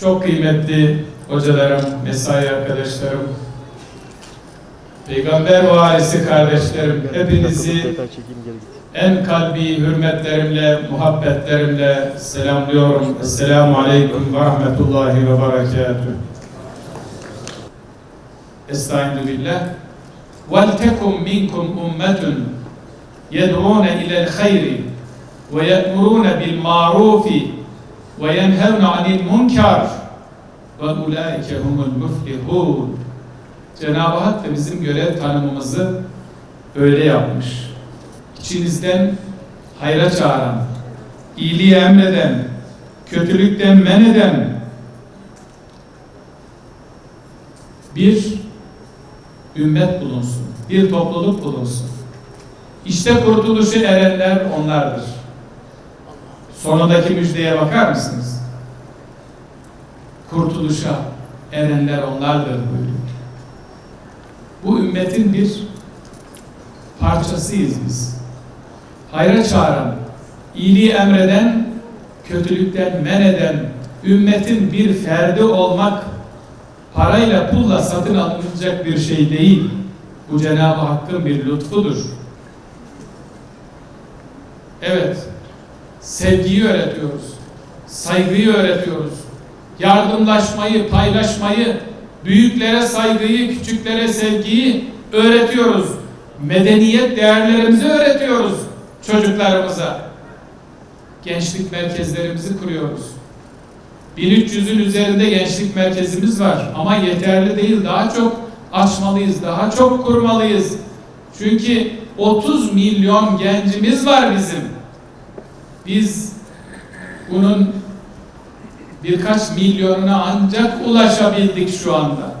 Çok kıymetli hocalarım, mesai arkadaşlarım, Peygamber varisi kardeşlerim, hepinizi Tekrar çekeyim geri git. en kalbi hürmetlerimle, muhabbetlerimle selamlıyorum. Esselamu Aleyküm ve Rahmetullahi ve Berekatuhu. Estaizu billah. وَلْتَكُمْ مِنْكُمْ أُمَّةٌ يَدْعُونَ إِلَى الْخَيْرِ وَيَأْمُرُونَ بِالْمَعْرُوفِ ve yenhevne anil munkar ve ulaike humul muflihun. Cenab-ı Hak da bizim görev tanımımızı böyle yapmış. İçinizden hayra çağıran, iyiliği emreden, kötülükten men eden bir ümmet bulunsun, bir topluluk bulunsun. İşte kurtuluşu erenler onlardır. Sonundaki müjdeye bakar mısınız? Kurtuluşa erenler onlardır buyuruyor. Bu ümmetin bir parçasıyız biz. Hayra çağıran, iyiliği emreden, kötülükten men eden, ümmetin bir ferdi olmak parayla pulla satın alınacak bir şey değil. Bu Cenab-ı Hakk'ın bir lütfudur. Evet, sevgiyi öğretiyoruz, saygıyı öğretiyoruz, yardımlaşmayı, paylaşmayı, büyüklere saygıyı, küçüklere sevgiyi öğretiyoruz. Medeniyet değerlerimizi öğretiyoruz çocuklarımıza. Gençlik merkezlerimizi kuruyoruz. 1300'ün üzerinde gençlik merkezimiz var ama yeterli değil. Daha çok açmalıyız, daha çok kurmalıyız. Çünkü 30 milyon gencimiz var bizim. Biz bunun birkaç milyonuna ancak ulaşabildik şu anda.